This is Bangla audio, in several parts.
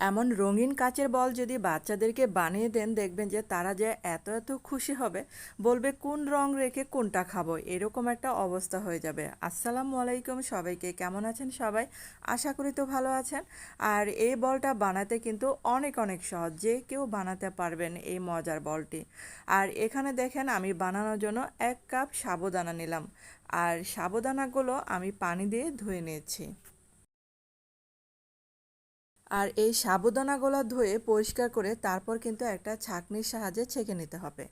এমন রঙিন কাচের বল যদি বাচ্চাদেরকে বানিয়ে দেন, দেখবেন যে তারা যে এত এত খুশি হবে, বলবে কোন রং রেখে কোনটা খাব, এরকম একটা অবস্থা হয়ে যাবে। আসসালামু আলাইকুম সবাইকে, কেমন আছেন সবাই? আশা করি তো ভালো আছেন। আর এই বলটা বানাতে কিন্তু অনেক অনেক সহজ, যে কেউ বানাতে পারবেন এই মজার বলটি। আর এখানে দেখেন আমি বানানোর জন্য এক কাপ সাবুদানা নিলাম। আর সাবুদানাগুলো আমি পানি দিয়ে ধুয়ে নিয়েছি। আর এই সাবুদানাগুলো ধুয়ে পরিষ্কার করে তারপর কিন্তু একটা ছাঁকনির সাহায্যে ছেঁকে নিতে হবে।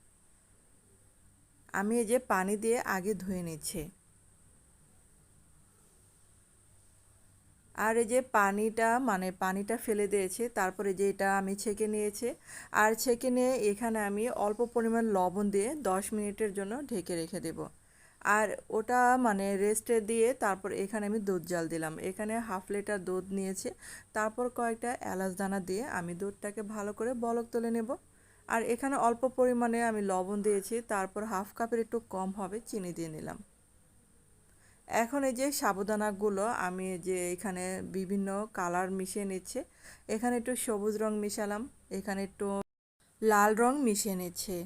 আমি এই যে পানি দিয়ে আগে ধুয়ে নিচ্ছি। আর এই যে পানিটা মানে পানিটা ফেলে দিয়েছি, তারপরে যে এটা আমি ছেঁকে নিয়েছি, আর ছেঁকে নিয়ে এখানে আমি অল্প পরিমাণ লবণ দিয়ে দশ মিনিটের জন্য ঢেকে রেখে দেবো। আর ওটা মানে রেস্টে দিয়ে তারপর এখানে আমি দুধ জাল দিলাম। এখানে হাফ লিটার দুধ নিয়েছি। তারপর কয়েকটা এলাচ দানা দিয়ে আমি দুধটাকে ভালো করে বলক তুলে নেব। আর এখানে অল্প পরিমাণে আমি লবণ দিয়েছি। তারপর হাফ কাপের একটু কম হবে চিনি দিয়ে নিলাম। এখন এই যে সাবুদানাগুলো, আমি যে এখানে বিভিন্ন কালার মিশিয়ে নিচ্ছে। এখানে একটু সবুজ রং মিশালাম। এখানে একটু লাল রং মিশিয়ে নিচ্ছে।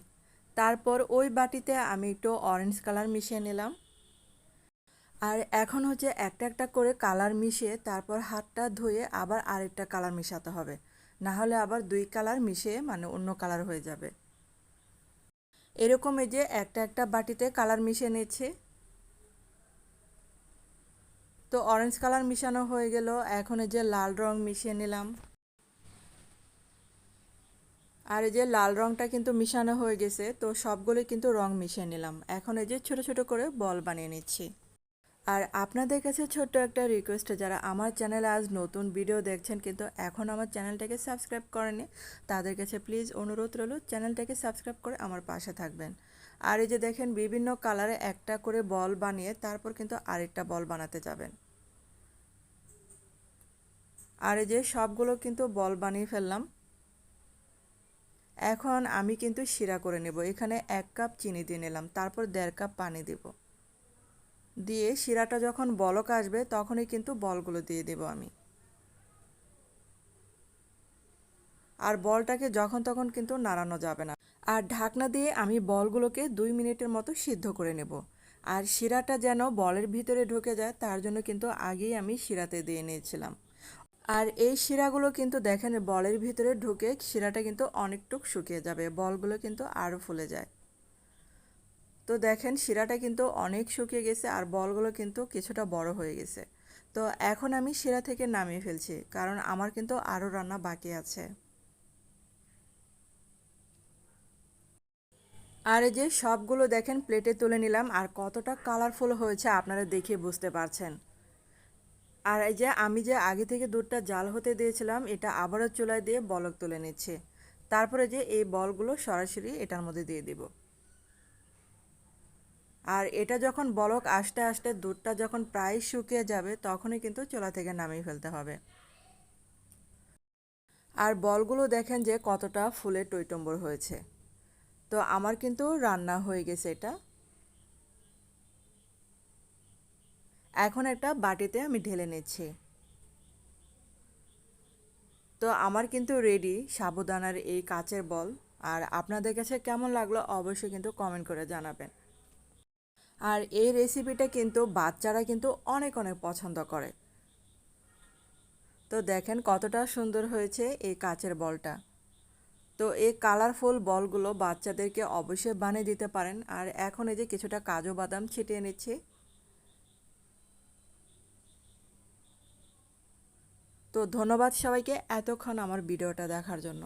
তারপর ওই বাটিতে আমি একটু অরেঞ্জ কালার মিশিয়ে নিলাম। আর এখন হচ্ছে একটা একটা করে কালার মিশিয়ে তারপর হাতটা ধুয়ে আবার আরেকটা কালার মিশাতে হবে। না হলে আবার দুই কালার মিশিয়ে মানে অন্য কালার হয়ে যাবে। এরকম এই যে একটা একটা বাটিতে কালার মিশিয়ে নিচ্ছে। তো অরেঞ্জ কালার মিশানো হয়ে গেল। এখন এই যে লাল রং মিশিয়ে নিলাম। আর এই যে লাল রংটা কিন্তু মিশানো হয়ে গেছে, তো সবগুলোই কিন্তু রং মিশিয়ে নিলাম। এখন এই যে ছোট ছোট করে বল বানিয়ে নিচ্ছি। আর আপনাদের কাছে ছোট্ট একটা রিকোয়েস্ট যারা আমার চ্যানেলে আজ নতুন ভিডিও দেখছেন কিন্তু এখন আমার চ্যানেলটাকে সাবস্ক্রাইব করেনি তাদের কাছে প্লিজ অনুরোধ রইল চ্যানেলটাকে সাবস্ক্রাইব করে আমার পাশে থাকবেন। আর এই যে দেখেন বিভিন্ন কালারে একটা করে বল বানিয়ে তারপর কিন্তু আরেকটা বল বানাতে যাবেন। আর এই যে সবগুলো কিন্তু বল বানিয়ে ফেললাম। এখন আমি কিন্তু শিরা করে নেব। এখানে এক কাপ চিনি দিয়ে নিলাম, তারপর দেড় কাপ পানি দেব। দিয়ে শিরাটা যখন বলক আসবে, তখনই কিন্তু বলগুলো দিয়ে দেব আমি। আর বলটাকে যখন তখন কিন্তু নাড়ানো যাবে না। আর ঢাকনা দিয়ে আমি বলগুলোকে দুই মিনিটের মতো সিদ্ধ করে নেব। আর শিরাটা যেন বলের ভিতরে ঢুকে যায়, তার জন্য কিন্তু আগেই আমি শিরাতে দিয়ে নিয়েছিলাম। আর এই শিরাগুলো কিন্তু দেখেন বলের ভিতরে ঢুকে শিরাটা কিন্তু অনেকটুক শুকিয়ে যাবে, বলগুলো কিন্তু আরও ফুলে যায়। তো দেখেন শিরাটা কিন্তু অনেক শুকিয়ে গেছে আর বলগুলো কিন্তু কিছুটা বড় হয়ে গেছে। তো এখন আমি শিরা থেকে নামিয়ে ফেলছি, কারণ আমার কিন্তু আরও রান্না বাকি আছে। আর এই যে সবগুলো দেখেন প্লেটে তুলে নিলাম, আর কতটা কালারফুল হয়েছে আপনারা দেখে বুঝতে পারছেন। আর এই যে আমি যে আগে থেকে দুধটা জাল হতে দিয়েছিলাম, এটা আবারও চুলায় দিয়ে বলক তুলে নিচ্ছে। তারপরে যে এই বলগুলো সরাসরি এটার মধ্যে দিয়ে দিব। আর এটা যখন বলক আসতে আসতে দুধটা যখন প্রায় শুকিয়ে যাবে, তখনই কিন্তু চুলা থেকে নামিয়ে ফেলতে হবে। আর বলগুলো দেখেন যে কতটা ফুলে টইটম্বর হয়েছে। তো আমার কিন্তু রান্না হয়ে গেছে এটা। এখন একটা বাটিতে আমি ঢেলে নিচ্ছি। তো আমার কিন্তু রেডি সাবুদানার এই কাচের বল। আর আপনাদের কাছে কেমন লাগল অবশ্যই কিন্তু কমেন্ট করে জানাবেন। আর এই রেসিপিটা কিন্তু বাচ্চারা কিন্তু অনেক অনেক পছন্দ করে। তো দেখেন কতটা সুন্দর হয়েছে এই কাচের বলটা। তো এই কালারফুল বলগুলো বাচ্চাদেরকে অবশ্যই বানিয়ে দিতে পারেন। আর এখন এই যে কিছুটা কাজু বাদাম ছিটিয়ে নিচ্ছি। তো ধন্যবাদ সবাইকে এতক্ষণ আমার ভিডিওটা দেখার জন্য।